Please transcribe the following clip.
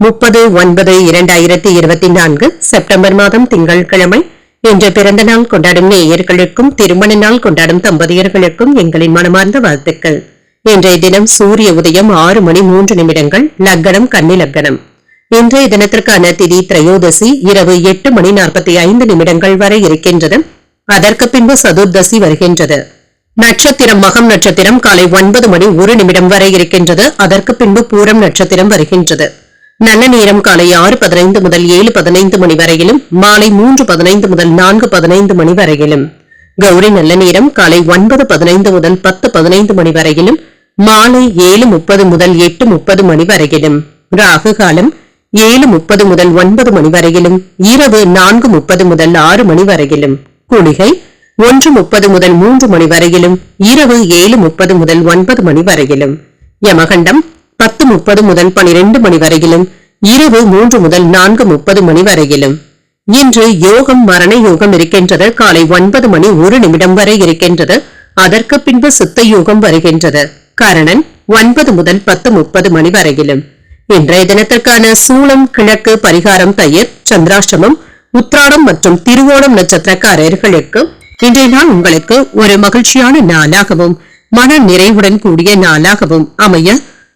முப்பது ஒன்பது இரண்டாயிரத்தி இருபத்தி நான்கு செப்டம்பர் மாதம் திங்கட்கிழமை இன்று பிறந்த நாள் கொண்டாடும் நேயர்களுக்கும் திருமண நாள் கொண்டாடும் தம்பதியர்களுக்கும் எங்களின் மனமார்ந்த வாழ்த்துக்கள். இன்றைய தினம் சூரிய உதயம் ஆறு மணி மூன்று நிமிடங்கள் லக்கணம் கன்னி லக்கணம். இன்றைய தினத்திற்கான திதி திரையோதசி இரவு எட்டு மணி நாற்பத்தி ஐந்து நிமிடங்கள் வரை இருக்கின்றது. அதற்கு பின்பு சதுர்தசி வருகின்றது. நட்சத்திரம் மகம் நட்சத்திரம் காலை ஒன்பது மணி ஒரு நிமிடம் வரை இருக்கின்றது. அதற்கு பின்பு பூரம் நட்சத்திரம் வருகின்றது. நல்ல நேரம் காலை ஆறு பதினைந்து முதல் ஏழு பதினைந்து மணி வரையிலும் மாலை மூன்று பதினைந்து முதல் நான்கு பதினைந்து மணி வரையிலும். கௌரி நல்ல நேரம் காலை ஒன்பது பதினைந்து முதல் பத்து பதினைந்து மணி வரையிலும் மாலை ஏழு முப்பது முதல் எட்டு முப்பது மணி வரையிலும். ராகு காலம் ஏழு முப்பது முதல் ஒன்பது மணி வரையிலும் இரவு நான்கு முப்பது முதல் ஆறு மணி வரையிலும். குளிகை ஒன்று முப்பது முதல் மூன்று மணி வரையிலும் இரவு ஏழு முப்பது முதல் ஒன்பது மணி வரையிலும். யமகண்டம் பத்து முப்பது முதல் பனிரெண்டு மணி வரையிலும் இரவு மூன்று முதல் நான்கு முப்பது மணி வரையிலும். இன்று யோகம் மரண யோகம் இருக்கின்றது. காலை ஒன்பது மணி ஒரு நிமிடம் வரை இருக்கின்றது. அதற்கு பின்பு சித்த யோகம் வருகின்றது. கரணன் ஒன்பது முதல் பத்து முப்பது மணி வரையிலும். இன்றைய தினத்திற்கான சூளம் கிழக்கு பரிகாரம் தயிர் சந்திராஷ்டமம் உத்ராடம் மற்றும் திருவோணம் நட்சத்திரக்காரர்களுக்கு இன்றைய நாள் உங்களுக்கு ஒரு மகிழ்ச்சியான நாளாகவும் மன நிறைவுடன் கூடிய நாளாகவும் அமைய